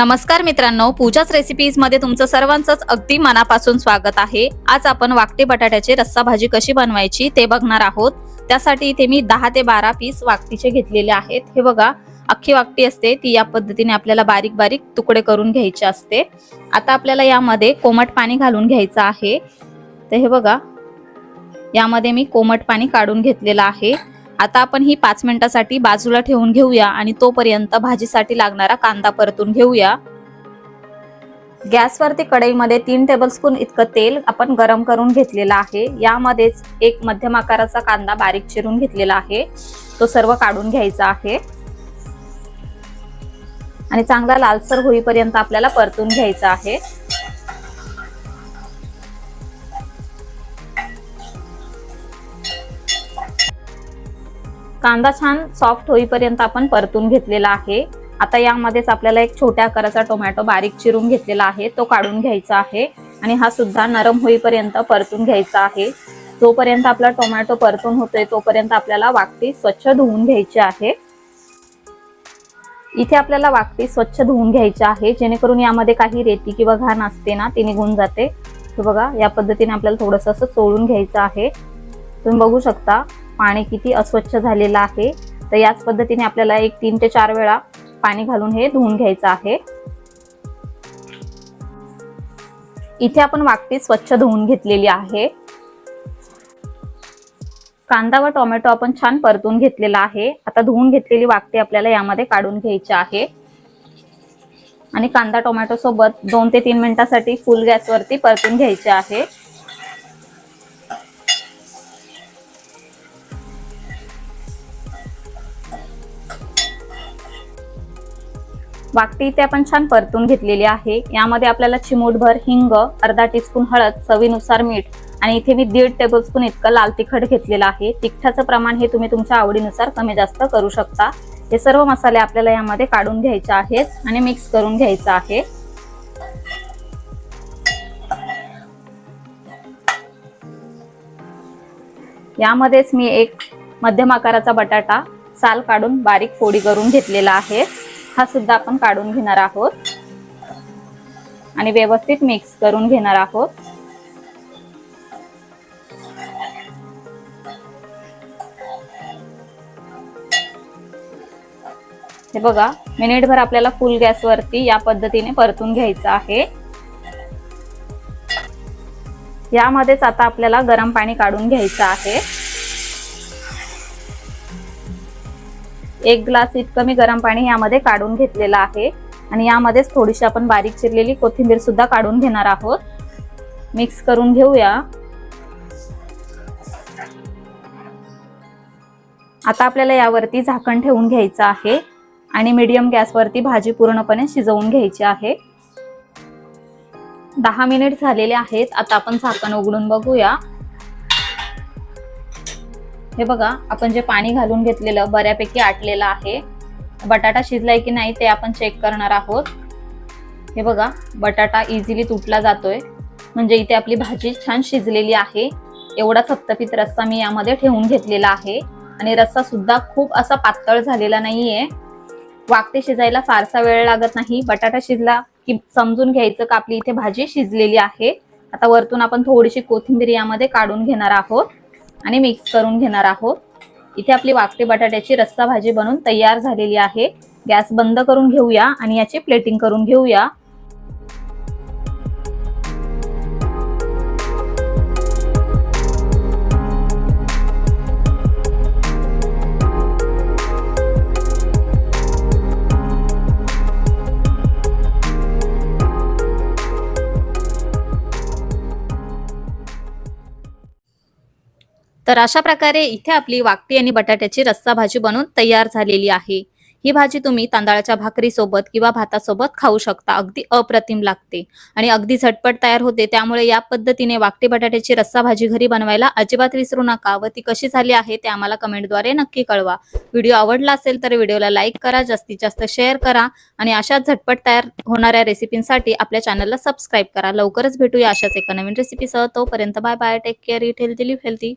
नमस्कार मित्रांनो पूजाच रेसिपीजमध्ये तुमचं सर्वांचंच अगदी मनापासून स्वागत आहे. आज आपण वाकटे बटाट्याची रस्सा भाजी कशी बनवायची ते बघणार आहोत. त्यासाठी इथे मी दहा ते बारा पीस वाकटीचे घेतलेले आहेत. हे बघा अख्खी वाकटी असते ती या पद्धतीने आपल्याला बारीक बारीक तुकडे करून घ्यायचे असते. आता आपल्याला यामध्ये कोमट पाणी घालून घ्यायचं आहे. तर हे बघा यामध्ये मी कोमट पाणी काढून घेतलेलं आहे. आता आपण ही पाच मिनिटासाठी बाजूला ठेवून घेऊया आणि तोपर्यंत भाजीसाठी लागणारा कांदा परतून घेऊया. गॅसवरती कढईमध्ये तीन टेबलस्पून इतकं तेल आपण गरम करून घेतलेलं आहे. यामध्येच एक मध्यम आकाराचा कांदा बारीक चिरून घेतलेला आहे. तो सर्व काढून घ्यायचा आहे. आणि चांगला लालसर होईपर्यंत आपल्याला परतून घ्यायचा आहे. कांदा छान सॉफ्ट होईपर्यंत आपण परतून घेतलेला आहे. आता यामध्येच आपल्याला एक छोट्या आकाराचा टोमॅटो बारीक चिरून घेतलेला आहे. तो काढून घ्यायचा आहे आणि हा सुद्धा नरम होईपर्यंत परतून घ्यायचा आहे. जोपर्यंत आपला टोमॅटो परतून होतोय तोपर्यंत आपल्याला वाकटी स्वच्छ धुवून घ्यायची आहे. इथे आपल्याला वाकटी स्वच्छ धुवून घ्यायची आहे. जेणेकरून यामध्ये काही रेती किंवा घाण असते ना ती निघून जाते. बघा या पद्धतीने आपल्याला थोडंसं असं सोडून घ्यायचं आहे. तुम्ही बघू शकता पाणी किती अस्वच्छ झालेलं आहे तर याच पद्धतीने आपल्याला एक तीन ते चार वेळा पाणी घालून हे धुवून घ्यायचं आहे. इथे आपण वाकटी स्वच्छ धुवून घेतलेली आहे. कांदा व टोमॅटो आपण छान परतून घेतलेला आहे. आता धुवून घेतलेली वाकटी आपल्याला यामध्ये काढून घ्यायची आहे. आणि कांदा टोमॅटो सोबत दोन ते तीन मिनिटासाठी फुल गॅसवरती परतून घ्यायचे आहे. वाकटी ते आपण छान परतून घेतलेली आहे. यामध्ये आपल्याला चिमूटभर हिंग अर्धा टीस्पून हळद चवीनुसार मीठ आणि इथे मी दीड टेबलस्पून इतकं लाल तिखट घेतलेलं आहे. तिखटाचं प्रमाण हे तुम्ही तुमच्या आवडीनुसार कमी जास्त करू शकता. हे सर्व मसाले आपल्याला यामध्ये काढून घ्यायचे आहेत आणि मिक्स करून घ्यायचं आहे. यामध्येच मी एक मध्यम आकाराचा बटाटा साल काढून बारीक फोडी करून घेतलेला आहे. हा सुद्धा आपण काढून घेणार आहोत. आणि व्यवस्थित मिक्स करून घेणार आहोत. हे बघा मिनिटभर आपल्याला फुल गॅसवरती या पद्धतीने परतून घ्यायचं आहे. यामध्येच आता आपल्याला गरम पाणी काढून घ्यायचं आहे. एक ग्लास इतकं मी गरम पाणी यामध्ये काढून घेतलेलं आहे. आणि यामध्येच थोडीशी आपण बारीक चिरलेली कोथिंबीर सुद्धा काढून घेणार आहोत. मिक्स करून घेऊया. आता आपल्याला यावरती झाकण ठेवून घ्यायचं आहे. आणि मीडियम गॅसवरती भाजी पूर्णपणे शिजवून घ्यायची आहे. दहा मिनिट झालेले आहेत. आता आपण झाकण उघडून बघूया. हे बघा आपण जे पाणी घालून घेतलेलं बऱ्यापैकी आटलेलं आहे. बटाटा शिजलाय की नाही ते आपण चेक करणार आहोत. हे बघा बटाटा इझिली तुटला जातोय. म्हणजे इथे आपली भाजी छान शिजलेली आहे. एवढा थपथपीत रस्सा मी यामध्ये ठेवून घेतलेला आहे. आणि रस्सा सुद्धा खूप असा पातळ झालेला नाहीये. वाकटे शिजायला फारसा वेळ लागत नाही. बटाटा शिजला की समजून घ्यायचं का आपली इथे भाजी शिजलेली आहे. आता वरतून आपण थोडीशी कोथिंबीर यामध्ये काढून घेणार आहोत. आणि मिक्स करून घेणार आहोत. इथे आपली वाकटे बटाट्याची रस्सा भाजी बनून तयार झालेली आहे. गॅस बंद करून घेऊया आणि याची प्लेटिंग करून घेऊया. तर अशा प्रकारे इथे आपली वाकटी आणि बटाट्याची रस्सा भाजी बनून तयार झालेली आहे. ही भाजी तुम्ही तांदळाच्या भाकरीसोबत किंवा भातासोबत खाऊ शकता. अगदी अप्रतिम लागते. आणि अगदी झटपट तयार होते. त्यामुळे या पद्धतीने वाकटी बटाट्याची रस्सा भाजी घरी बनवायला अजिबात विसरू नका. व ती कशी झाली आहे ते आम्हाला कमेंटद्वारे नक्की कळवा. व्हिडिओ आवडला असेल तर व्हिडिओला लाईक करा जास्तीत जास्त शेअर करा आणि अशाच झटपट तयार होणाऱ्या रेसिपींसाठी आपल्या चॅनलला सबस्क्राईब करा. लवकरच भेटूया अशाच एका नवीन रेसिपीसह. तोपर्यंत bye bye. Take care. Eat healthy live healthy